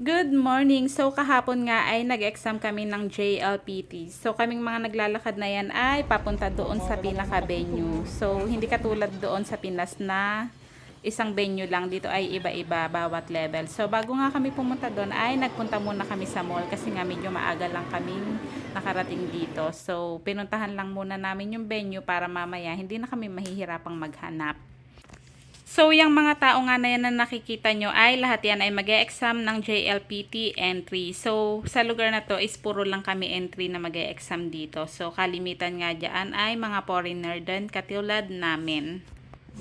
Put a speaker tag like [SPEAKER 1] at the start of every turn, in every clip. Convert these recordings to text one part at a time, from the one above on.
[SPEAKER 1] Good morning! So kahapon nga ay nag-exam kami ng JLPT. So kaming mga naglalakad na yan ay papunta doon sa pinaka-venue. So hindi katulad doon sa Pinas na isang venue lang. Dito ay iba-iba bawat level. So bago nga kami pumunta doon ay nagpunta muna kami sa mall kasi nga medyo maaga lang kaming nakarating dito. So pinuntahan lang muna namin yung venue para mamaya hindi na kami mahihirapang maghanap. So, yung mga tao nga na yan na nakikita nyo ay lahat yan ay mag exam ng JLPT entry. So, sa lugar na to is puro lang kami entry na mag exam dito. So, kalimitan nga dyan ay mga foreigner din katulad namin.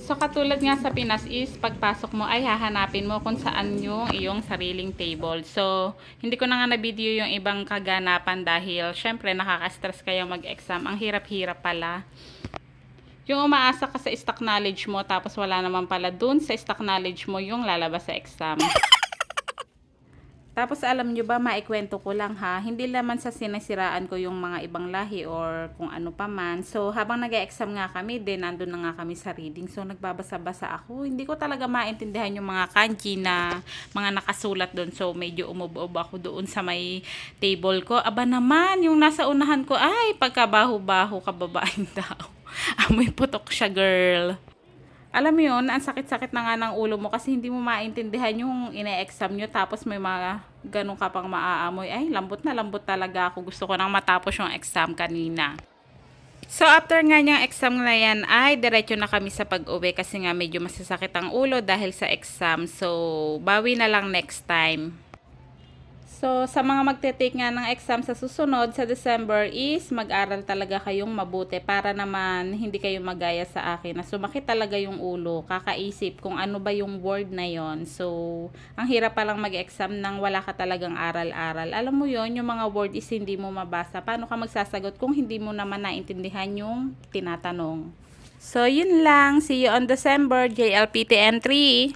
[SPEAKER 1] So, katulad nga sa Pinas is pagpasok mo ay hahanapin mo kung saan yung iyong sariling table. So, hindi ko na nga na-video yung ibang kaganapan dahil syempre nakaka-stress kayo mag-exam. Ang hirap-hirap pala. Yung umaasa ka sa stock knowledge mo tapos wala naman pala dun sa stock knowledge mo yung lalabas sa exam. Tapos alam nyo ba, maikwento ko lang ha, hindi naman sa sinasiraan ko yung mga ibang lahi or kung ano pa man. So habang nag exam nga kami, din nandun na nga kami sa reading. So nagbabasa-basa ako. Hindi ko talaga maintindihan yung mga kanji na mga nakasulat doon. So medyo umubob ako doon sa may table ko. Aba naman, yung nasa unahan ko, ay pagkabaho-baho kababaeng tao. Amoy putok siya, girl. Alam mo yun, ang sakit-sakit na nga ng ulo mo kasi hindi mo maintindihan yung ine-exam nyo tapos may mga ganun ka pang maaamoy. Ay, lambot na lambot talaga ako. Gusto ko nang matapos yung exam kanina. So, after nga niyang exam na yan, ay diretso na kami sa pag-uwi kasi nga medyo masasakit ang ulo dahil sa exam. So, bawi na lang next time. So, sa mga magte-take nga ng exam sa susunod sa December is mag-aral talaga kayong mabuti para naman hindi kayo magaya sa akin na sumakit talaga yung ulo, kakaisip kung ano ba yung word na yon. So, ang hirap palang mag-exam nang wala ka talagang aral-aral. Alam mo yon yung mga word is hindi mo mabasa. Paano ka magsasagot kung hindi mo naman naintindihan yung tinatanong? So, yun lang. See you on December, JLPT entry.